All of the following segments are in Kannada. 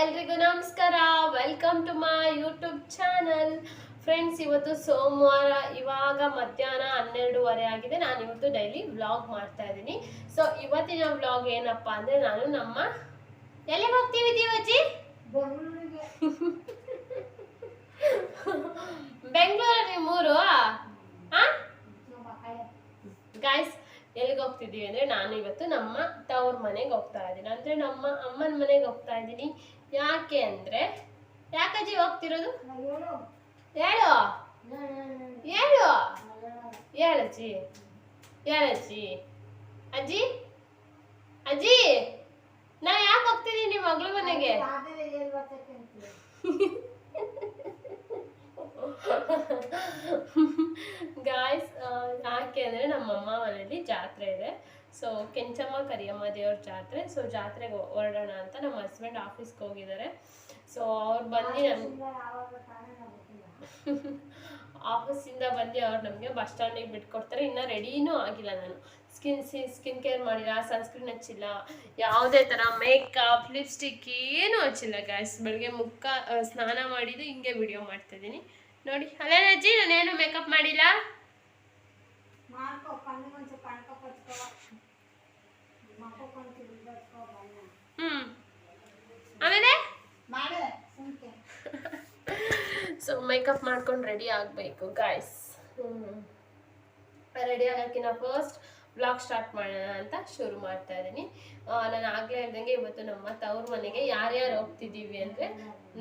ಎಲ್ರಿಗೂ ನಮಸ್ಕಾರ. Welcome to my YouTube channel friends ಇವತ್ತು ಸೋಮವಾರ ಇವಾಗ ಮಧ್ಯಾಹ್ನ ಹನ್ನೆರಡೂವರೆ ಆಗಿದೆ. ನಾನು ಇವತ್ತು ಡೈಲಿ ವ್ಲಾಗ್ ಮಾಡ್ತಾ ಇದ್ದೀನಿ. ಸೊ ಇವತ್ತಿನ ವ್ಲಾಗ್ ಏನಪ್ಪಾ ಅಂದ್ರೆ ನಾನು ನಮ್ಮ ಎಲ್ಲಿಗೆ ಹೋಗ್ತೀವಿ ದೇವಜ್ಜಿ? ಬೆಂಗಳೂರಲ್ಲಿ ಮೂರು ಗಾಯ್ಸ್ ಎಲ್ಲಿಗೆ ಹೋಗ್ತಿದ್ದೀವಿ ಅಂದ್ರೆ ನಾನು ಇವತ್ತು ನಮ್ಮ ತವ್ರ ಮನೆಗೆ ಹೋಗ್ತಾ ಇದ್ದೀನಿ. ಅಂದ್ರೆ ನಮ್ಮ ಅಮ್ಮನ ಮನೆಗೆ ಹೋಗ್ತಾ ಇದ್ದೀನಿ. ಯಾಕೆ ಅಂದ್ರೆ, ಯಾಕಜ್ಜಿ ಹೋಗ್ತಿರೋದು? ಹೇಳು. ಹೇಳು. ಹೇಳಜ್ಜಿ. ಹೇಳಜ್ಜಿ. ಅಜ್ಜಿ. ಅಜ್ಜಿ. ನಾ ಯಾಕೆ ಹೋಗ್ತಿದ್ದೀನಿ ನಿಮ್ಮ ಮಗಳ ಮನೆಗೆ? ಗಾಯ್ಸ್ ಯಾಕೆ ಅಂದರೆ ನಮ್ಮಮ್ಮ ಮನೇಲಿ ಜಾತ್ರೆ ಇದೆ. ಸೊ ಕೆಂಚಮ್ಮ ಕರಿಯಮ್ಮ ದೇವ್ರ ಜಾತ್ರೆ. ಸೊ ಜಾತ್ರೆಗೆ ಹೊರಡೋಣ ಅಂತ ನಮ್ಮ ಹಸ್ಬೆಂಡ್ ಆಫೀಸ್ಗೆ ಹೋಗಿದ್ದಾರೆ. ಸೊ ಅವ್ರು ಬಂದು ನಮ್ಗೆ ಆಫೀಸಿಂದ ಬಂದು ಅವ್ರು ನಮಗೆ ಬಸ್ ಸ್ಟ್ಯಾಂಡಿಗೆ ಬಿಟ್ಕೊಡ್ತಾರೆ. ಇನ್ನೂ ರೆಡಿನೂ ಆಗಿಲ್ಲ ನಾನು. ಸ್ಕಿನ್ ಸಿ ಸ್ಕಿನ್ ಕೇರ್ ಮಾಡಿಲ್ಲ ಸನ್ಸ್ಕ್ರೀನ್ ಹಚ್ಚಿಲ್ಲ. ಯಾವುದೇ ಥರ ಮೇಕಪ್ ಲಿಪ್ಸ್ಟಿಕ್ ಏನೂ ಹಚ್ಚಿಲ್ಲ ಗಾಯ್ಸ್ ಬೆಳಗ್ಗೆ ಮುಖ ಸ್ನಾನ ಮಾಡಿದ್ದು ಹಿಂಗೆ ವಿಡಿಯೋ ಮಾಡ್ತಿದ್ದೀನಿ ನೋಡಿ. ಅಲ್ಲೇ ಅಜ್ಜಿ ನಾನೇನು ಮೇಕಪ್ ಮಾಡಿಲ್ಲ? ಹ್ಮ್. ಆಮೇಲೆ? ಸೊ ಮೇಕಪ್ ಮಾಡ್ಕೊಂಡು ರೆಡಿ ಆಗಬೇಕು ಗಾಯ್ಸ್ ರೆಡಿ ಆಗೋಕ್ಕಿಂತ ಫಸ್ಟ್ ಬ್ಲಾಗ್ ಸ್ಟಾರ್ಟ್ ಮಾಡೋಣ ಅಂತ ಶುರು ಮಾಡ್ತಾ ಇದ್ದೀನಿ. ನಾನು ಆಗಲೇ ಹೇಳ್ದಂಗೆ ಇವತ್ತು ನಮ್ಮ ತವ್ರ ಮನೆಗೆ ಯಾರ್ಯಾರು ಹೋಗ್ತಿದ್ದೀವಿ ಅಂದರೆ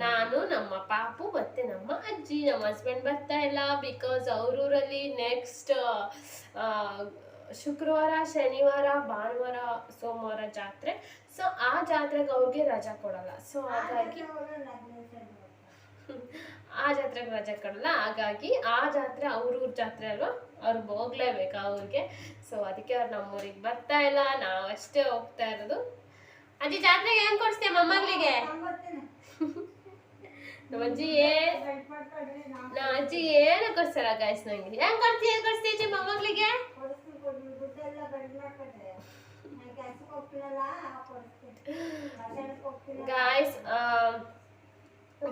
ನಾನು, ನಮ್ಮ ಪಾಪು ಮತ್ತು ನಮ್ಮ ಅಜ್ಜಿ, ನಮ್ಮ ಹಸ್ಬೆಂಡ್ ಬರ್ತಾ ಇಲ್ಲ ಬಿಕಾಸ್ ಅವ್ರೂರಲ್ಲಿ ನೆಕ್ಸ್ಟ್ ಶುಕ್ರವಾರ, ಶನಿವಾರ, ಭಾನುವಾರ, ಸೋಮವಾರ ಜಾತ್ರೆ. ಸೊ ಆ ಜಾತ್ರೆಗೆ ಅವ್ರಿಗೆ ರಜಾ ಕೊಡಲ್ಲ. ಸೊ ಹಾಗಾಗಿ ಆ ಜಾತ್ರೆಗೆ ರಜೆ ಕೊಡಲ್ಲ. ಹಾಗಾಗಿ ಆ ಜಾತ್ರೆ ಅವ್ರ ಊರ್ ಜಾತ್ರೆ ಅಲ್ವಾ? ಅವ್ರಿಗೆ ಹೋಗ್ಲೇಬೇಕು ಅವ್ರಿಗೆ ಸೊ ಅದಕ್ಕೆ ಅವ್ರು ನಮ್ಮೂರಿಗೆ ಬರ್ತಾ ಇಲ್ಲ. ನಾವಷ್ಟೇ ಹೋಗ್ತಾ ಇರೋದು. ಅಜ್ಜಿ, ಜಾತ್ರೆಗೆ ಏನ್ ಕೊಡಿಸ್ತೀಯ ಮೊಮ್ಮಗಳಿಗೆ? ನಮ್ಮ ಅಜ್ಜಿ ನಮ್ಮ ಅಜ್ಜಿ ಏನು ಕೊಡ್ಸಲ್ಲ ಗಾಯ್ಸ್ ನಂಗೆ. ಹೆಂಗ್ ಕೊಡ್ತೀಯ ಏನ್ ಕೊಡ್ತೀಯ ಅಜ್ಜಿ ಮೊಮ್ಮಗಳಿಗೆ? ಗಾಯ್ಸ್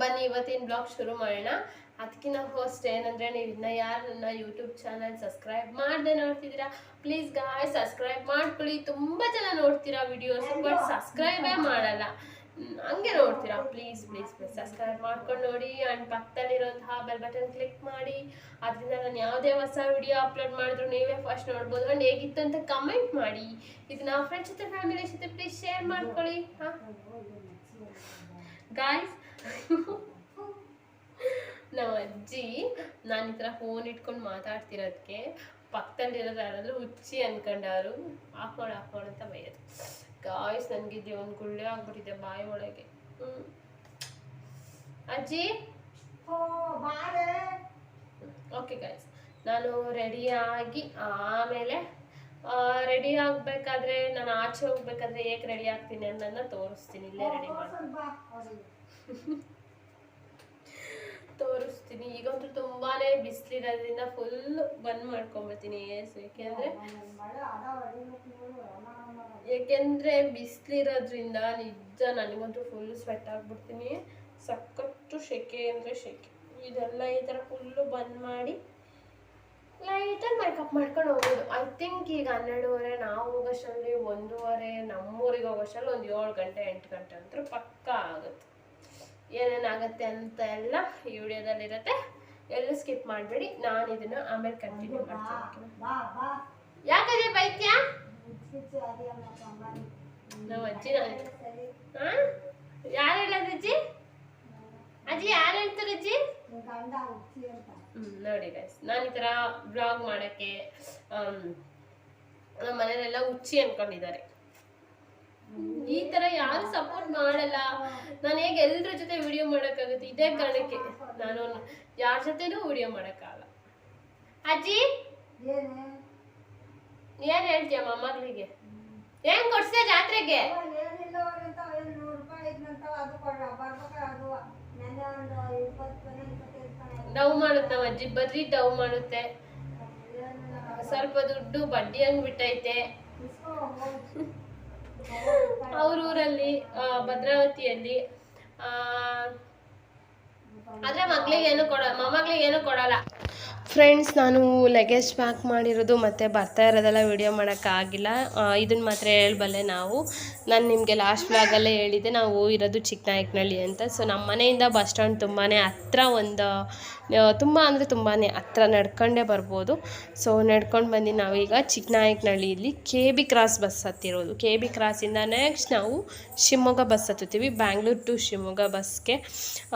ಬನ್ನಿ ಇವತ್ತಿನ ಬ್ಲಾಗ್ ಶುರು ಮಾಡೋಣ. ಅದಕ್ಕಿಂತ ಹೋಸ್ಟ್ ಏನಂದ್ರೆ ನೀವು ಇನ್ನ ಯಾರು ನನ್ನ ಯೂಟ್ಯೂಬ್ ಚಾನಲ್ ಸಬ್ಸ್ಕ್ರೈಬ್ ಮಾಡದೆ ನೋಡ್ತಿದ್ದೀರಾ ಪ್ಲೀಸ್ ಗಾಯ್ ಸಬ್ಸ್ಕ್ರೈಬ್ ಮಾಡ್ಕೊಳ್ಳಿ. ತುಂಬಾ ಜನ ನೋಡ್ತೀರಾ ವಿಡಿಯೋಸ್ ಬಟ್ ಸಬ್ಸ್ಕ್ರೈಬೇ ಮಾಡಲ್ಲ. ಹಂಗೆ ನೋಡ್ತೀರಾ. ಪ್ಲೀಸ್ ಪ್ಲೀಸ್ ಪ್ಲೀಸ್ ಸಬ್ಸ್ಕ್ರೈಬ್ ಮಾಡ್ಕೊಂಡು ನೋಡಿ. ಆ್ಯಂಡ್ ಪಕ್ಕದಲ್ಲಿರೋಂತಹ ಬೆಲ್ ಬಟನ್ ಕ್ಲಿಕ್ ಮಾಡಿ. ಅದರಿಂದ ನಾನು ಯಾವುದೇ ಹೊಸ ವಿಡಿಯೋ ಅಪ್ಲೋಡ್ ಮಾಡಿದ್ರು ನೀವೇ ಫಸ್ಟ್ ನೋಡ್ಬೋದು. ಆ್ಯಂಡ್ ಹೇಗಿತ್ತು ಅಂತ ಕಮೆಂಟ್ ಮಾಡಿ. ಇದನ್ನ ಫ್ರೆಂಡ್ಸ್ ಜೊತೆ ಫ್ಯಾಮಿಲಿ ಜೊತೆ ಪ್ಲೀಸ್ ಶೇರ್ ಮಾಡ್ಕೊಳ್ಳಿ. ಹಾಂ? ಗಾಯ್ಸ್ ನಮ್ಮ ಅಜ್ಜಿ ನಾನು ಈ ಥರ ಫೋನ್ ಇಟ್ಕೊಂಡು ಮಾತಾಡ್ತಿರೋದಕ್ಕೆ ಪಕ್ಕದಲ್ಲಿರೋದು ಯಾರಾದರೂ ಹುಚ್ಚಿ ಅನ್ಕೊಂಡವರು ಹಾಕೊಂಡು ಹಾಕೊಂಡು ಅಂತ ಬೈಯೋದು. ಗಾಯ್ಸ್ ನನಗೆ ಒಂದು ಗುಳ್ಳೆ ಆಗ್ಬಿಟ್ಟಿದೆ ಬಾಯಿ ಒಳಗೆ. ಹ್ಞೂ ಅಜ್ಜಿ? ಓಕೆ ಗಾಯ್ಸ್ ನಾನು ರೆಡಿಯಾಗಿ ಆಮೇಲೆ ರೆಡಿ ಆಗಬೇಕಾದ್ರೆ ನಾನು ಆಚೆ ಹೋಗ್ಬೇಕಾದ್ರೆ ಏಕೆ ರೆಡಿ ಆಗ್ತೀನಿ ಅನ್ನೋದನ್ನ ತೋರಿಸ್ತೀನಿ, ಇಲ್ಲೇ ರೆಡಿ ತೋರಿಸ್ತೀನಿ. ಈಗಂತೂ ತುಂಬಾನೇ ಬಿಸಿಲಿರೋದ್ರಿಂದ ಫುಲ್ ಬಂದ್ ಮಾಡ್ಕೊಂಬರ್ತೀನಿ ಏಸ್. ಯಾಕೆಂದ್ರೆ ಯಾಕೆಂದ್ರೆ ಬಿಸಿಲಿರೋದ್ರಿಂದ ನಿಜ ನನಗಂತೂ ಫುಲ್ ಸ್ವೆಟ್ ಆಗ್ಬಿಡ್ತೀನಿ. ಸಖತ್ತು ಶೆಕೆ ಅಂದ್ರೆ ಶೆಕೆ. ಇದೆಲ್ಲ ಈ ಥರ ಫುಲ್ಲು ಬಂದ್ ಮಾಡಿ ಲೈಟಾಗಿ ಮೇಕಪ್ ಮಾಡ್ಕೊಂಡು ಹೋಗೋದು. ಐ ಥಿಂಕ್ ಈಗ ಹನ್ನೆರಡುವರೆ ನಾವು ಹೋಗೋಷ್ಟರಲ್ಲಿ ಒಂದೂವರೆ ನಮ್ಮೂರಿಗೆ ಹೋಗೋಷ್ಟರಲ್ಲಿ ಒಂದು ಏಳು ಗಂಟೆ ಎಂಟು ಗಂಟೆ ಅಂತೂ ಪಕ್ಕ ಆಗುತ್ತೆ. ಏನೇನಾಗುತ್ತೆ ಅಂತ ಎಲ್ಲ ಈ ವಿಡಿಯೋದಲ್ಲಿರುತ್ತೆ. ಎಲ್ಲೂ ಸ್ಕಿಪ್ ಮಾಡಬೇಡಿ. ನಾನು ಇದನ್ನು ಆಮೇಲೆ ಕಂಟಿನ್ಯೂ ಮಾಡ್ತೀನಿ. ಯಾಕಂದ್ರೆ ಬೈತ್ಯ? ನಾವು ಅಜ್ಜಿ ಯಾರು ಹೇಳೋದು ಅಜ್ಜಿ? ಅಜ್ಜಿ ಯಾರು ಹೇಳ್ತಾರೆ ಅಜ್ಜಿ? ನೋಡಿ ಗೈಸ್ ನಾನು ಈ ಥರ ಬ್ಲಾಗ್ ಮಾಡೋಕ್ಕೆ ನಮ್ಮ ಮನೆಯಲ್ಲೆಲ್ಲ ಹುಚ್ಚಿ ಅನ್ಕೊಂಡಿದ್ದಾರೆ. ಈ ಥರ ಯಾರು ಸಪೋರ್ಟ್ ಮಾಡಲ್ಲ. ನಾನು ಹೇಗೆ ಎಲ್ಲರ ಜೊತೆ ವಿಡಿಯೋ ಮಾಡೋಕ್ಕಾಗುತ್ತೆ ಇದೇ ಕಾರಣಕ್ಕೆ ನಾನು ಯಾರ ಜೊತೆನೂ ವಿಡಿಯೋ ಮಾಡೋಕ್ಕಾಗಲ್ಲ. ಅಜ್ಜಿ? ಏನು ಹೇಳ್ತೀಯ ಮೊಮ್ಮಗಳಿಗೆ ಏನ್ ಕೊಡ್ಸಿದೆ ಜಾತ್ರೆಗೆ? ಡವ್ ಮಾಡುತ್ತೆ, ನಮ್ಮ ಅಜ್ಜಿ ಬದ್ಲಿ ಡವ್ ಮಾಡುತ್ತೆ. ಸ್ವಲ್ಪ ದುಡ್ಡು ಬಡ್ಡಿ ಹಂಗ್ ಬಿಟ್ಟೈತೆ ಅವ್ರ ಊರಲ್ಲಿ ಭದ್ರಾವತಿಯಲ್ಲಿ ಆದ್ರೆ ಮಕ್ಳಿಗೆ ಏನು ಕೊಡ ಮೊಮ್ಮಕ್ಳಿಗೆ ಏನು ಕೊಡಲ್ಲ. ಫ್ರೆಂಡ್ಸ್ ನಾನು ಲಗೇಜ್ ಪ್ಯಾಕ್ ಮಾಡಿರೋದು ಮತ್ತು ಬರ್ತಾ ಇರೋದೆಲ್ಲ ವಿಡಿಯೋ ಮಾಡೋಕ್ಕಾಗಿಲ್ಲ. ಇದನ್ನು ಮಾತ್ರ ಹೇಳ್ಬಲ್ಲೆ ನಾವು. ನಾನು ನಿಮಗೆ ಲಾಸ್ಟ್ ಬ್ಲಾಗಲ್ಲೇ ಹೇಳಿದ್ದೆ, ನಾವು ಇರೋದು ಚಿಕ್ಕನಾಯಕನಹಳ್ಳಿ ಅಂತ. ಸೊ ನಮ್ಮ ಮನೆಯಿಂದ ಬಸ್ ಸ್ಟ್ಯಾಂಡ್ ತುಂಬಾ ಹತ್ರ ಒಂದು ತುಂಬ ಅಂದರೆ ತುಂಬಾ ಹತ್ರ ನಡ್ಕೊಂಡೇ ಬರ್ಬೋದು. ಸೊ ನಡ್ಕೊಂಡು ಬಂದು ನಾವೀಗ ಚಿಕ್ಕನಾಯಕನಹಳ್ಳಿಯಲ್ಲಿ ಕೆ ಬಿ ಕ್ರಾಸ್ ಬಸ್ ಹತ್ತಿರೋದು. ಕೆ ಬಿ ಕ್ರಾಸಿಂದ ನೆಕ್ಸ್ಟ್ ನಾವು ಶಿವಮೊಗ್ಗ ಬಸ್ ಹತ್ತುತ್ತೀವಿ. ಬ್ಯಾಂಗ್ಳೂರು ಟು ಶಿವಮೊಗ್ಗ ಬಸ್ಗೆ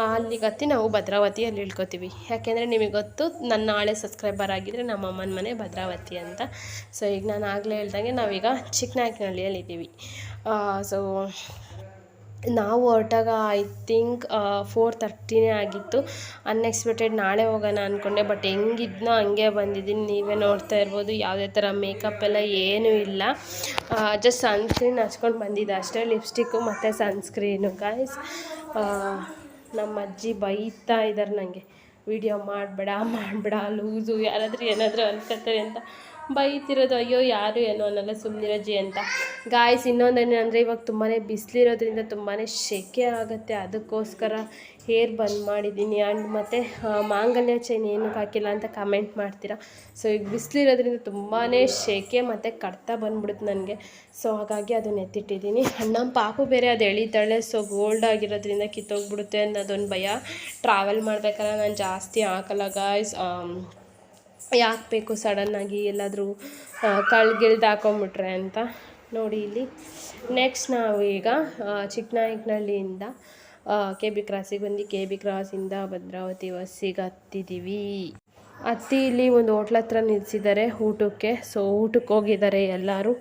ಅಲ್ಲಿಗೆ ಹತ್ತಿ ನಾವು ಭದ್ರಾವತಿಯಲ್ಲಿ ಇಳ್ಕೊತೀವಿ. ಯಾಕೆಂದರೆ ನಿಮಗೆ ಗೊತ್ತು ನಾಳೆ ಸಬ್ಸ್ಕ್ರೈಬರ್ ಆಗಿದ್ದರೆ ನಮ್ಮ ಅಮ್ಮನ ಮನೆ ಭದ್ರಾವತಿ ಅಂತ. ಸೊ ಈಗ ನಾನು ಆಗಲೇ ಹೇಳ್ದಂಗೆ ನಾವೀಗ ಚಿಕ್ಕನಾಯಕನಹಳ್ಳಿಯಲ್ಲಿ ಇದ್ದೀವಿ. ಸೊ ನಾವು ಹೊರಟಾಗ ಐ ಥಿಂಕ್ ಫೋರ್ ತರ್ಟಿನೇ ಆಗಿತ್ತು. ಅನ್ಎಕ್ಸ್ಪೆಕ್ಟೆಡ್ ನಾಳೆ ಹೋಗೋಣ ಅಂದ್ಕೊಂಡೆ ಬಟ್ ಹೆಂಗಿದ್ನೋ ಹಂಗೆ ಬಂದಿದ್ದೀನಿ. ನೀವೇ ನೋಡ್ತಾ ಇರ್ಬೋದು, ಯಾವುದೇ ಥರ ಮೇಕಪ್ ಎಲ್ಲ ಏನೂ ಇಲ್ಲ. ಜಸ್ಟ್ ಸನ್ಸ್ಕ್ರೀನ್ ಹಚ್ಕೊಂಡು ಬಂದಿದ್ದೆ ಅಷ್ಟೇ ಲಿಪ್ಸ್ಟಿಕ್ಕು ಮತ್ತು ಸನ್ಸ್ಕ್ರೀನು ಗಾಯ್ಸ್ ನಮ್ಮ ಅಜ್ಜಿ ಬೈತಾ ಇದ್ದಾರೆ ನನಗೆ ವಿಡಿಯೋ ಮಾಡಬೇಡ ಮಾಡಬೇಡ ಲೂಸು ಯಾರಾದರೂ ಏನಾದರೂ ಅನ್ಕೋತಾರೆ ಅಂತ ಬೈತಿರೋದು ಅಯ್ಯೋ, ಯಾರು ಏನೋ ಅನ್ನಲ್ಲ ಸುಮ್ಮನಿರಜಿ ಅಂತ ಗಾಯ್ಸ್ ಇನ್ನೊಂದೇನಂದರೆ ಇವಾಗ ತುಂಬಾ ಬಿಸಿಲಿರೋದ್ರಿಂದ ತುಂಬಾ ಸೆಕೆ ಆಗುತ್ತೆ. ಅದಕ್ಕೋಸ್ಕರ ಹೇರ್ ಬಂದ್ ಮಾಡಿದ್ದೀನಿ. ಆ್ಯಂಡ್ ಮತ್ತು ಮಾಂಗಲ್ಯ ಚೈನ್ ಏನಕ್ಕೆ ಹಾಕಿಲ್ಲ ಅಂತ ಕಮೆಂಟ್ ಮಾಡ್ತೀರಾ? ಸೊ ಈಗ ಬಿಸಿಲಿರೋದ್ರಿಂದ ತುಂಬಾ ಸೆಕೆ ಮತ್ತು ಕಡ್ತ ಬಂದ್ಬಿಡುತ್ತೆ ನನಗೆ. ಸೊ ಹಾಗಾಗಿ ಅದನ್ನ ಎತ್ತಿಟ್ಟಿದ್ದೀನಿ ನಮ್ಮ ಪಾಪು ಬೇರೆ ಅದು ಎಳಿತಾಳೆ. ಸೊ ಗೋಲ್ಡ್ ಆಗಿರೋದ್ರಿಂದ ಕಿತ್ತೋಗ್ಬಿಡುತ್ತೆ ಅನ್ನೋದೊಂದು ಭಯ. ಟ್ರಾವೆಲ್ ಮಾಡ್ಬೇಕಾದ್ರೆ ನಾನು ಜಾಸ್ತಿ ಹಾಕಲ್ಲ ಗಾಯ್ಸ್ ಯಾಕೆ ಬೇಕು ಸಡನ್ನಾಗಿ ಎಲ್ಲಾದರೂ ಕಳ್ಗಿಳ್ದು ಹಾಕೊಂಬಿಟ್ರೆ ಅಂತ ನೋಡಿ ಇಲ್ಲಿ. ನೆಕ್ಸ್ಟ್ ನಾವು ಈಗ ಚಿಕ್ಕನಾಯಕನಹಳ್ಳಿಯಿಂದ ಕೆ ಬಿ ಕ್ರಾಸಿಗೆ ಬಂದು ಕೆ ಬಿ ಕ್ರಾಸಿಂದ ಭದ್ರಾವತಿ ಬಸ್ಸಿಗೆ ಹತ್ತಿದ್ದೀವಿ ಹತ್ತಿ ಇಲ್ಲಿ ಒಂದು ಹೋಟ್ಲ್ ಹತ್ರ ನಿಲ್ಲಿಸಿದ್ದಾರೆ ಊಟಕ್ಕೆ. ಸೊ ಊಟಕ್ಕೆ ಹೋಗಿದ್ದಾರೆ ಎಲ್ಲರೂ.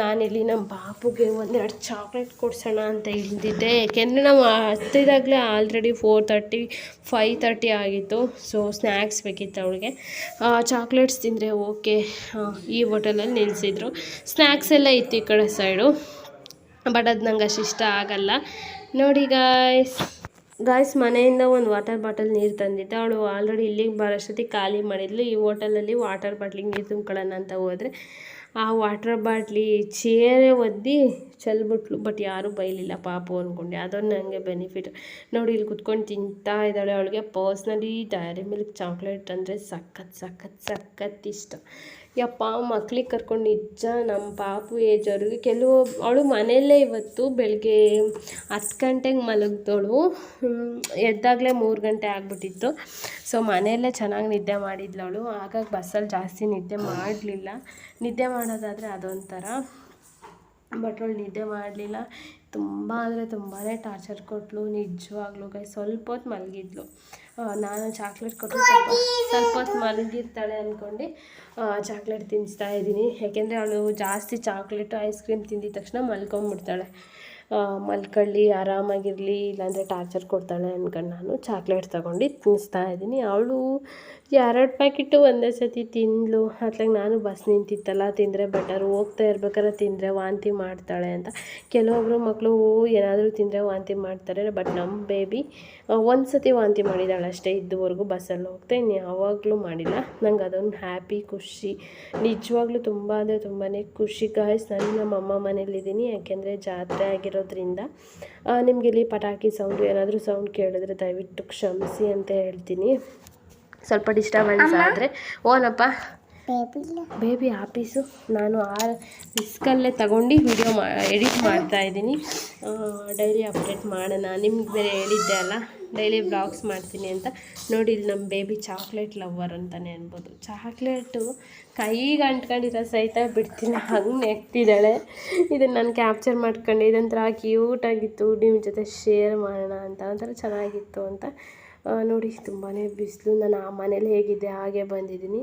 ನಾನಿಲ್ಲಿ ನಮ್ಮ ಬಾಪುಗೆ ಒಂದೆರಡು ಚಾಕ್ಲೇಟ್ ಕೊಡ್ಸೋಣ ಅಂತ ಇಳಿದಿದ್ದೆ ಏಕೆಂದರೆ ನಾವು ಹತ್ತಿದಾಗಲೇ already four thirty five thirty ಆಗಿತ್ತು. ಸೊ ಸ್ನ್ಯಾಕ್ಸ್ ಬೇಕಿತ್ತು ಅವಳಿಗೆ. ಚಾಕ್ಲೇಟ್ಸ್ ತಿಂದರೆ ಓಕೆ ಈ ಹೋಟೆಲಲ್ಲಿ ನಿಲ್ಲಿಸಿದ್ರು ಸ್ನ್ಯಾಕ್ಸ್ ಎಲ್ಲ ಇತ್ತು ಈ ಕಡೆ ಸೈಡು ಬಟ್ ಅದು ನಂಗೆ ಅಷ್ಟು ಇಷ್ಟ ಆಗಲ್ಲ. ನೋಡಿ ಗಾಯ್ಸ್ ಗಾಯ್ಸ್ ಮನೆಯಿಂದ ಒಂದು ವಾಟರ್ ಬಾಟಲ್ ನೀರು ತಂದಿದ್ದೆ. ಅವಳು ಆಲ್ರೆಡಿ ಇಲ್ಲಿಗೆ ಬರೋಷ್ಟೊತ್ತಿಗೆ ಖಾಲಿ ಮಾಡಿದ್ಲು. ಈ ಹೋಟೆಲಲ್ಲಿ ವಾಟರ್ ಬಾಟ್ಲಿಗೆ ನೀರು ತುಂಬ್ಕೊಳ್ಳೋಣ ಅಂತ ಹೋದರೆ ಆ ವಾಟರ್ ಬಾಟ್ಲಿ ಚೇರೇ ಒದ್ದಿ ಚೆಲ್ಬಿಟ್ಲು ಬಟ್ ಯಾರೂ ಬೈಲಿಲ್ಲ, ಪಾಪು ಅಂದ್ಕೊಂಡು ಅದೊಂದು ನನಗೆ ಬೆನಿಫಿಟ್ ನೋಡಿ, ಇಲ್ಲಿ ಕುತ್ಕೊಂಡು ತಿಂತಾ ಇದ್ದಾಳೆ ಅವಳಿಗೆ. ಪರ್ಸ್ನಲಿ ಡೈರಿ ಮಿಲ್ಕ್ ಚಾಕ್ಲೇಟ್ ಅಂದರೆ ಸಖತ್ ಸಖತ್ ಸಖತ್ ಇಷ್ಟ. ಯಪ್ಪ, ಮಕ್ಳಿಗೆ ಕರ್ಕೊಂಡು ನಿಜ ನಮ್ಮ ಪಾಪು ಏಜ್ ಅವ್ರಿಗೆ. ಕೆಲವು, ಅವಳು ಮನೆಯಲ್ಲೇ ಇವತ್ತು ಬೆಳಗ್ಗೆ ಹತ್ತು ಗಂಟೆಗೆ ಮಲಗಿದವಳು ಎದ್ದಾಗಲೇ ಮೂರು ಗಂಟೆ ಆಗಿಬಿಟ್ಟಿತ್ತು. ಸೊ ಮನೆಯಲ್ಲೇ ಚೆನ್ನಾಗಿ ನಿದ್ದೆ ಮಾಡಿದ್ಲು ಅವಳು. ಹಾಗಾಗಿ ಬಸ್ಸಲ್ಲಿ ಜಾಸ್ತಿ ನಿದ್ದೆ ಮಾಡಲಿಲ್ಲ. ನಿದ್ದೆ ಮಾಡೋದಾದರೆ ಅದೊಂಥರ. ಬಟ್ ಅವಳು ನಿದ್ದೆ ಮಾಡಲಿಲ್ಲ. ತುಂಬ ಅಂದರೆ ತುಂಬಾ ಟಾರ್ಚರ್ ಕೊಟ್ಟಳು ನಿಜವಾಗ್ಲೂ ಕೈ ಸ್ವಲ್ಪ ಹೊತ್ತು ಮಲಗಿದ್ಲು. ನಾನು ಚಾಕ್ಲೇಟ್ ಕೊಟ್ಟು ಸ್ವಲ್ಪ ಸ್ವಲ್ಪ ಹೊತ್ತು ಮಲಗಿರ್ತಾಳೆ ಅಂದ್ಕೊಂಡು ಚಾಕ್ಲೇಟ್ ತಿನ್ನಿಸ್ತಾ ಇದ್ದೀನಿ. ಯಾಕೆಂದರೆ ಅವಳು ಜಾಸ್ತಿ ಚಾಕ್ಲೇಟು ಐಸ್ ಕ್ರೀಮ್ ತಿಂದಿದ ತಕ್ಷಣ ಮಲ್ಕೊಂಬಿಡ್ತಾಳೆ. ಮಲ್ಕೊಳ್ಳಿ, ಆರಾಮಾಗಿರಲಿ, ಇಲ್ಲಾಂದರೆ ಟಾರ್ಚರ್ ಕೊಡ್ತಾಳೆ ಅಂದ್ಕೊಂಡು ನಾನು ಚಾಕ್ಲೇಟ್ ತಗೊಂಡು ತಿನ್ನಿಸ್ತಾ ಇದ್ದೀನಿ. ಅವಳು ಎರಡು ಪ್ಯಾಕೆಟು ಒಂದೇ ಸತಿ ತಿಂದಳು ಅತ್ಲಾಗ ನಾನು ಬಸ್ ನಿಂತಿತ್ತಲ್ಲ, ತಿಂದರೆ ಬೆಟರ್ ಹೋಗ್ತಾ ಇರ್ಬೇಕಾದ್ರೆ ತಿಂದರೆ ವಾಂತಿ ಮಾಡ್ತಾಳೆ ಅಂತ. ಕೆಲವೊಬ್ಬರು ಮಕ್ಕಳು ಏನಾದರೂ ತಿಂದರೆ ವಾಂತಿ ಮಾಡ್ತಾರೆ ಬಟ್ ನಮ್ಮ ಬೇಬಿ ಒಂದು ಸತಿ ವಾಂತಿ ಮಾಡಿದ್ದಾಳೆ ಅಷ್ಟೇ ಇದುವರೆಗೂ ಬಸ್ಸಲ್ಲಿ ಹೋಗ್ತಾ. ಇನ್ನು ಯಾವಾಗಲೂ ಮಾಡಿಲ್ಲ. ನಂಗೆ ಅದೊಂದು ಹ್ಯಾಪಿ ಖುಷಿ. ನಿಜವಾಗ್ಲೂ ತುಂಬ ಅಂದರೆ ತುಂಬಾ ಖುಷಿ. ಗಾಯ್ಸ್ ನಾನು ನಮ್ಮ ಅಮ್ಮ ಮನೇಲಿದ್ದೀನಿ ಯಾಕೆಂದರೆ ಜಾತ್ರೆ ಆಗಿರೋದ್ರಿಂದ ನಿಮಗೆ ಇಲ್ಲಿ ಪಟಾಕಿ ಸೌಂಡು ಏನಾದರೂ ಸೌಂಡ್ ಕೇಳಿದ್ರೆ ದಯವಿಟ್ಟು ಕ್ಷಮಿಸಿ ಅಂತ ಹೇಳ್ತೀನಿ. ಸ್ವಲ್ಪ ಡಿಸ್ಟರ್ಬೆನ್ಸ್ ಆದರೆ ಓನಪ್ಪ. ಬೇಬಿ ಆಫೀಸು ನಾನು ಆ ರಿಸ್ಕಲ್ಲೇ ತಗೊಂಡು ವಿಡಿಯೋ ಮಾ ಎಡಿಟ್ ಮಾಡ್ತಾ ಇದ್ದೀನಿ. ಡೈಲಿ ಅಪ್ಡೇಟ್ ಮಾಡೋಣ. ನಿಮ್ಗೆ ಬೇರೆ ಹೇಳಿದ್ದೆ ಅಲ್ಲ ಡೈಲಿ ಬ್ಲಾಗ್ಸ್ ಮಾಡ್ತೀನಿ ಅಂತ. ನೋಡಿ ಇಲ್ಲಿ ನಮ್ಮ ಬೇಬಿ ಚಾಕ್ಲೇಟ್ ಲವರ್ ಅಂತಲೇ ಅನ್ಬೋದು. ಚಾಕ್ಲೇಟು ಕೈಗೆ ಅಂಟ್ಕೊಂಡಿರೋ ಸಹಿತ ಬಿಡ್ತೀನಿ. ಹಂಗೆ ನೆಕ್ತಿದ್ದಾಳೆ. ಇದನ್ನು ನಾನು ಕ್ಯಾಪ್ಚರ್ ಮಾಡ್ಕೊಂಡು. ಇದೊಂಥರ ಕ್ಯೂಟಾಗಿತ್ತು ನಿಮ್ಮ ಜೊತೆ ಶೇರ್ ಮಾಡೋಣ ಅಂತ. ಒಂಥರ ಚೆನ್ನಾಗಿತ್ತು ಅಂತ. ನೋಡಿ ತುಂಬಾ ಬಿಸಿಲು. ನಾನು ಆ ಮನೇಲಿ ಹೇಗಿದ್ದೆ ಹಾಗೆ ಬಂದಿದ್ದೀನಿ.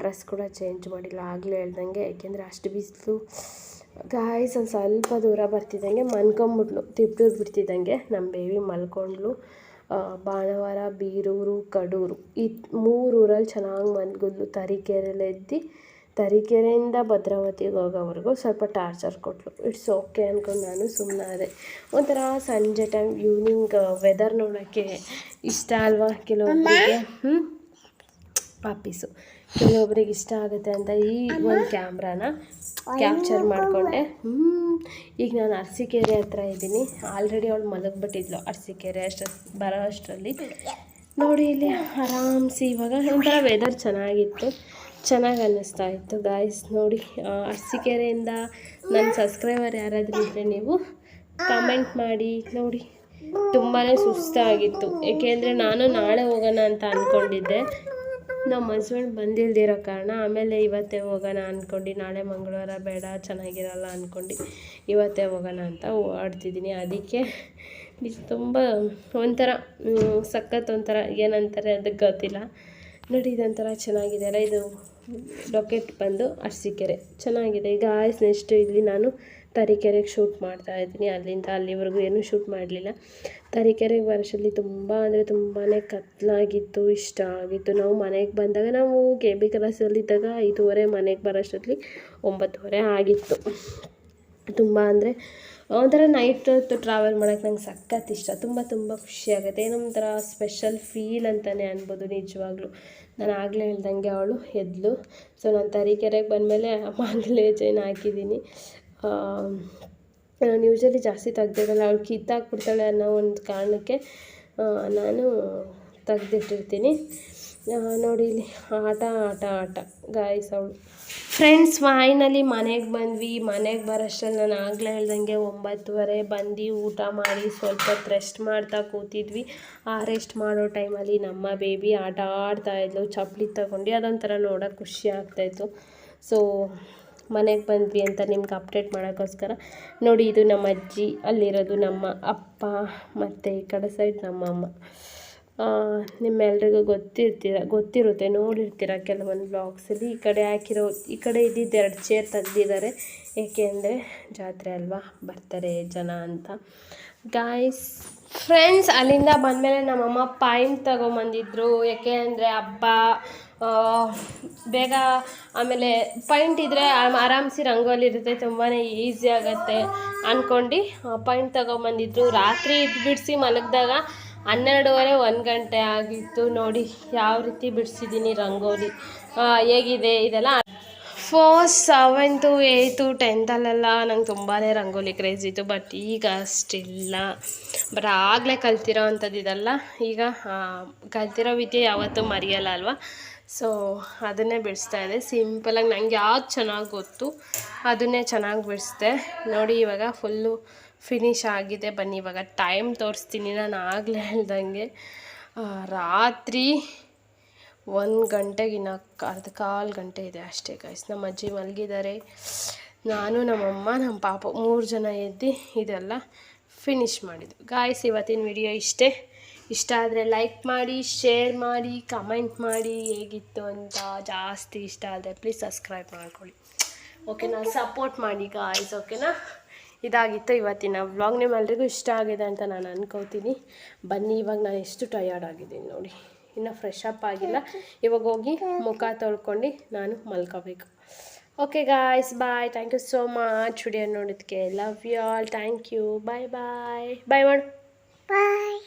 ಡ್ರೆಸ್ ಕೂಡ ಚೇಂಜ್ ಮಾಡಿಲ್ಲ, ಆಗಲೇ ಹೇಳ್ದಂಗೆ. ಯಾಕೆಂದರೆ ಅಷ್ಟು ಬಿಸಿಲು. ಗಾಯ್ಸ್ ಒಂದು ಸ್ವಲ್ಪ ದೂರ ಬರ್ತಿದ್ದಂಗೆ ಮನ್ಕೊಂಬಿಟ್ಲು ತಿಪ್ಟೂರು ಬಿಡ್ತಿದ್ದಂಗೆ ನಮ್ಮ ಬೇಬಿ ಮಲ್ಕೊಂಡ್ಲು. ಭಾನುವಾರ ಬೀರೂರು, ಕಡೂರು. ಈ ಮೂರು ಊರಲ್ಲಿ ಚೆನ್ನಾಗಿ ಮಲ್ಗಿದ್ಲು ತರೀಕೆರೆಯಲ್ಲಿ ಎದ್ದು. ತರೀಕೆರೆಯಿಂದ ಭದ್ರಾವತಿಗೆ ಹೋಗೋವರೆಗೂ ಸ್ವಲ್ಪ ಟಾರ್ಚರ್ ಕೊಟ್ಟರು ಇಟ್ಸ್ ಓಕೆ ಅಂದ್ಕೊಂಡು ನಾನು ಸುಮ್ಮನಾದೆ ಒಂಥರ ಸಂಜೆ ಟೈಮ್ ಈವ್ನಿಂಗ್ ವೆದರ್ ನೋಡೋಕ್ಕೆ ಇಷ್ಟ ಅಲ್ವಾ ಕೆಲವೊಬ್ಬರಿಗೆ ಹ್ಞೂ ಪಾಪೀಸು ಕೆಲವೊಬ್ರಿಗೆ ಇಷ್ಟ ಆಗುತ್ತೆ ಅಂತ ಈ ಒಂದು ಕ್ಯಾಮ್ರಾನ ಕ್ಯಾಪ್ಚರ್ ಮಾಡಿಕೊಂಡೆ. ಹ್ಞೂ ಈಗ ನಾನು ಅರಸಿಕೆರೆ ಹತ್ರ ಇದ್ದೀನಿ. ಆಲ್ರೆಡಿ ಅವಳು ಮಲಗಿಬಿಟ್ಟಿದ್ಲು ಅರಸಿಕೆರೆ ಅಷ್ಟ ಬರೋ ಅಷ್ಟರಲ್ಲಿ. ನೋಡಿ ಇಲ್ಲಿ ಆರಾಮ್ಸಿ ಇವಾಗ. ಒಂಥರ ವೆದರ್ ಚೆನ್ನಾಗಿತ್ತು. ಚೆನ್ನಾಗಿ ಅನ್ನಿಸ್ತಾ ಇತ್ತು ಗಾಯ್ಸ್ ನೋಡಿ ಅರಸೀಕೆರೆಯಿಂದ ನನ್ನ ಸಬ್ಸ್ಕ್ರೈಬರ್ ಯಾರಾದರೂ ಇದ್ದರೆ ನೀವು ಕಮೆಂಟ್ ಮಾಡಿ. ನೋಡಿ ತುಂಬಾ ಸುಸ್ತಾಗಿತ್ತು ಏಕೆಂದರೆ ನಾನು ನಾಳೆ ಹೋಗೋಣ ಅಂತ ಅಂದ್ಕೊಂಡಿದ್ದೆ ನಮ್ಮ ಹಸ್ಬೆಂಡ್ ಬಂದಿಲ್ದಿರೋ ಕಾರಣ ಆಮೇಲೆ ಇವತ್ತೇ ಹೋಗೋಣ ಅಂದ್ಕೊಂಡು ನಾಳೆ ಮಂಗಳವಾರ ಬೇಡ, ಚೆನ್ನಾಗಿರಲ್ಲ ಅಂದ್ಕೊಂಡು ಇವತ್ತೇ ಹೋಗೋಣ ಅಂತ ಓಡಾಡ್ತಿದ್ದೀನಿ. ಅದಕ್ಕೆ ಇದು ತುಂಬ ಒಂಥರ ಸಖತ್ ಒಂಥರ ಏನಂತಾರೆ ಅದಕ್ಕೆ ಗೊತ್ತಿಲ್ಲ. ನೋಡಿ, ಇದೊಂಥರ ಚೆನ್ನಾಗಿದೆ ಅಲ್ಲ ಇದು. ಲೊಕೇಟ್ ಬಂದು ಅರಸೀಕೆರೆ. ಚೆನ್ನಾಗಿದೆ. ಈಗ ಆಯ್ಸ್ ನೆಕ್ಸ್ಟ್ ಇಲ್ಲಿ ನಾನು ತರೀಕೆರೆಗೆ ಶೂಟ್ ಮಾಡ್ತಾ ಇದ್ದೀನಿ. ಅಲ್ಲಿಂದ ಅಲ್ಲಿವರೆಗೂ ಏನೂ ಶೂಟ್ ಮಾಡಲಿಲ್ಲ. ತರೀಕೆರೆಗೆ ವರ್ಷದಲ್ಲಿ ತುಂಬ ಅಂದರೆ ತುಂಬಾ ಕತ್ಲಾಗಿತ್ತು, ಇಷ್ಟ ಆಗಿತ್ತು. ನಾವು ಮನೆಗೆ ಬಂದಾಗ ನಾವು ಕೆ ಬಿ ಕ್ರಾಸಲ್ಲಿದ್ದಾಗ ಐದೂವರೆ ಮನೆಗೆ ಬರೋಷ್ಟರಲ್ಲಿ ಒಂಬತ್ತುವರೆ ಆಗಿತ್ತು. ತುಂಬ ಅಂದರೆ ಒಂಥರ ನೈಟ್ ಹೊತ್ತು ಟ್ರಾವೆಲ್ ಮಾಡೋಕ್ಕೆ ನಂಗೆ ಸಖತ್ ಇಷ್ಟ. ತುಂಬ ತುಂಬ ಖುಷಿ ಆಗುತ್ತೆ. ಏನೋ ಒಂಥರ ಸ್ಪೆಷಲ್ ಫೀಲ್ ಅಂತಲೇ ಅನ್ಬೋದು ನಿಜವಾಗ್ಲೂ. ನಾನು ಆಗಲೇ ಹೇಳ್ದಂಗೆ ಅವಳು ಎದ್ಲು. ಸೊ ನಾನು ತರೀಕೆರೆಗೆ ಬಂದಮೇಲೆ ಮಾಂಗಲ್ಯ ಚೈನ್ ಹಾಕಿದ್ದೀನಿ ನಾನು ಯೂಶಲಿ ಜಾಸ್ತಿ ತೆಗ್ದಿರಲ್ಲ. ಅವಳು ಕಿತ್ತಾಕ್ಬಿಡ್ತಾಳೆ ಅನ್ನೋ ಒಂದು ಕಾರಣಕ್ಕೆ ನಾನು ತೆಗ್ದಿಟ್ಟಿರ್ತೀನಿ. ನೋಡಿ ಇಲ್ಲಿ, ಆಟ ಆಟ ಆಟ. ಗಾಯ್ಸ್ ಅವಳು. ಫ್ರೆಂಡ್ಸ್ ಫೈನಲಿ ಮನೆಗೆ ಬಂದ್ವಿ. ಮನೆಗೆ ಬರೋಷ್ಟರಲ್ಲಿ ನಾನು ಆಗಲೇ ಹೇಳ್ದಂಗೆ ಒಂಬತ್ತುವರೆ ಬಂದು ಊಟ ಮಾಡಿ ಸ್ವಲ್ಪ ಹೊತ್ತು ರೆಸ್ಟ್ ಮಾಡ್ತಾ ಕೂತಿದ್ವಿ. ಆ ರೆಸ್ಟ್ ಮಾಡೋ ಟೈಮಲ್ಲಿ ನಮ್ಮ ಬೇಬಿ ಆಟ ಆಡ್ತಾ ಇದ್ಲು. ಚಪ್ಪಲಿ ತಗೊಂಡು ಅದೊಂಥರ ನೋಡೋಕೆ ಖುಷಿ ಆಗ್ತಾಯಿತ್ತು ಸೊ ಮನೆಗೆ ಬಂದ್ವಿ ಅಂತ ನಿಮ್ಗೆ ಅಪ್ಡೇಟ್ ಮಾಡೋಕ್ಕೋಸ್ಕರ. ನೋಡಿ, ಇದು ನಮ್ಮ ಅಜ್ಜಿ, ಅಲ್ಲಿರೋದು ನಮ್ಮ ಅಪ್ಪ, ಮತ್ತು ಈ ಕಡೆ ಸೈಡ್ ನಮ್ಮ ಅಮ್ಮ. ನಿಮ್ಮೆಲ್ರಿಗೂ ಗೊತ್ತಿರ್ತೀರ, ಗೊತ್ತಿರುತ್ತೆ, ನೋಡಿರ್ತೀರ ಕೆಲವೊಂದು ಬ್ಲಾಗ್ಸಲ್ಲಿ ಈ ಕಡೆ ಹಾಕಿರೋ, ಈ ಕಡೆ ಇದ್ದಿದ್ದು ಎರಡು ಚೇರ್ ತೆಗ್ದಿದ್ದಾರೆ. ಏಕೆಂದರೆ ಜಾತ್ರೆ ಅಲ್ವಾ? ಬರ್ತಾರೆ ಜನ ಅಂತ. ಗಾಯ್ಸ್ ಫ್ರೆಂಡ್ಸ್ ಅಲ್ಲಿಂದ ಬಂದಮೇಲೆ ನಮ್ಮಮ್ಮ ಪಾಯಿಂಟ್ ತಗೊಂಬಂದಿದ್ರು. ಯಾಕೆ ಅಂದರೆ ಹಬ್ಬ ಬೇಗ ಆಮೇಲೆ ಪಾಯಿಂಟ್ ಇದ್ದರೆ ಆರಾಮ್ಸಿ ರಂಗೋಲಿ ಇರುತ್ತೆ ತುಂಬಾ ಈಸಿ ಆಗುತ್ತೆ ಅಂದ್ಕೊಂಡು ಪಾಯಿಂಟ್ ತಗೊಂಬಂದಿದ್ರು. ರಾತ್ರಿ ಇದ್ದು ಬಿಡಿಸಿ ಮಲಗಿದಾಗ ಹನ್ನೆರಡುವರೆ ಒಂದು ಗಂಟೆ ಆಗಿತ್ತು ನೋಡಿ, ಯಾವ ರೀತಿ ಬಿಡಿಸಿದ್ದೀನಿ ರಂಗೋಲಿ. ಹೇಗಿದೆ ಇದೆಲ್ಲ? ಫೋರ್ತ್ ಸೆವೆಂತು ಏಯ್ತು ಟೆಂತಲ್ಲೆಲ್ಲ ನಂಗೆ ತುಂಬಾ ರಂಗೋಲಿ ಕ್ರೇಜ್ ಇತ್ತು ಬಟ್ ಈಗ ಅಷ್ಟಿಲ್ಲ. ಬಟ್ ಆಗಲೇ ಕಲ್ತಿರೋ ಅಂಥದ್ದು ಇದೆಲ್ಲ ಈಗ ಕಲ್ತಿರೋ ವಿದ್ಯೆ ಯಾವತ್ತೂ ಮರೆಯಲ್ಲ ಅಲ್ವಾ? ಸೊ ಅದನ್ನೇ ಬಿಡಿಸ್ತಾ ಇದೆ ಸಿಂಪಲಾಗಿ ನನಗೆ ಯಾವ್ದು ಚೆನ್ನಾಗಿ ಗೊತ್ತು, ಅದನ್ನೇ ಚೆನ್ನಾಗಿ ಬಿಡಿಸ್ದೆ. ನೋಡಿ, ಇವಾಗ ಫುಲ್ಲು ಫಿನಿಶ್ ಆಗಿದೆ. ಬನ್ನಿ, ಇವಾಗ ಟೈಮ್ ತೋರಿಸ್ತೀನಿ. ನಾನು ಆಗಲೇ ಹೇಳ್ದಂಗೆ ರಾತ್ರಿ ಒಂದು ಗಂಟೆಗೆ ಇನ್ನು ಅರ್ಧ ಕಾಲು ಗಂಟೆ ಇದೆ ಅಷ್ಟೇ ಗಾಯ್ಸ್ ನಮ್ಮ ಅಜ್ಜಿ ಮಲಗಿದ್ದಾರೆ ನಾನು, ನಮ್ಮಮ್ಮ ನಮ್ಮ ಪಾಪ ಮೂರು ಜನ ಎದ್ದು ಇದೆಲ್ಲ ಫಿನಿಶ್ ಮಾಡಿದ್ದು ಗಾಯ್ಸ್ ಇವತ್ತಿನ ವಿಡಿಯೋ ಇಷ್ಟೇ. ಇಷ್ಟ ಆದರೆ ಲೈಕ್ ಮಾಡಿ ಶೇರ್ ಮಾಡಿ ಕಮೆಂಟ್ ಮಾಡಿ ಹೇಗಿತ್ತು ಅಂತ ಜಾಸ್ತಿ ಇಷ್ಟ ಆದರೆ ಪ್ಲೀಸ್ ಸಬ್ಸ್ಕ್ರೈಬ್ ಮಾಡ್ಕೊಳ್ಳಿ. ಓಕೆನಾ ಸಪೋರ್ಟ್ ಮಾಡಿ ಗಾಯ್ಸ್ ಓಕೆನಾ ಇದಾಗಿತ್ತು ಇವತ್ತಿನ ವ್ಲಾಗ್ ನಿಮ್ಮೆಲ್ರಿಗೂ ಇಷ್ಟ ಆಗಿದೆ ಅಂತ ನಾನು ಅನ್ಕೋತೀನಿ. ಬನ್ನಿ, ಇವಾಗ ನಾನು ಎಷ್ಟು ಟಯರ್ಡ್ ಆಗಿದ್ದೀನಿ ನೋಡಿ. ಇನ್ನು ಫ್ರೆಶ್ ಅಪ್ ಆಗಿಲ್ಲ. ಇವಾಗ ಹೋಗಿ ಮುಖ ತೊಳ್ಕೊಂಡು ನಾನು ಮಲ್ಕೋಬೇಕು. Okay guys bye thank you so much video ನೋಡೋದಕ್ಕೆ love you all thank you bye bye bye ಮಾಡು. Bye.